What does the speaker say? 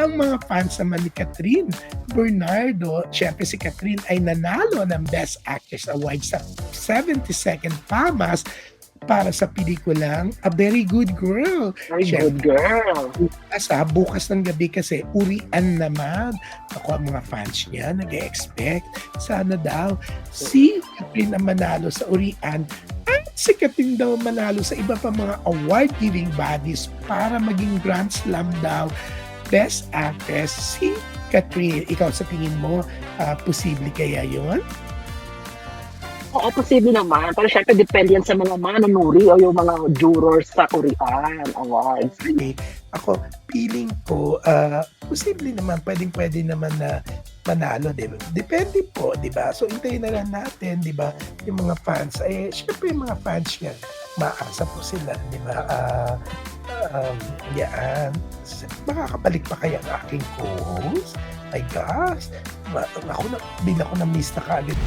Ang mga fans naman ni Catherine Bernardo, syempre si Catherine ay nanalo ng Best Actress Award sa 72nd PAMAS para sa pelikulang A Very Good Girl. Very Syempre, good girl. bukas ha, bukas ng gabi kasi urian naman. Ako ang mga fans niya nag-expect. Sana daw si Catherine ang manalo sa urian at si Catherine daw manalo sa iba pa mga award-giving bodies para maging Grand Slam daw Best Actress si Catherine. Ikaw sa tingin mo, ah, posible kaya yon? Oo, posible naman. Pero syempre, depende yan sa mga manunuri o yung mga jurors sa Korean Awards. Actually, ako, feeling ko, ah, posible naman, pwedeng-pwede naman na manalo, di ba? Depende po, di ba? So, hintayin na lang natin, di ba? Yung mga fans, eh, syempre yung mga fans yan, maasa po sila, di ba? Ah, um, yan. Makakabalik pa kaya ang aking co-host? My gosh, ako na, bila ko na miss na kaagad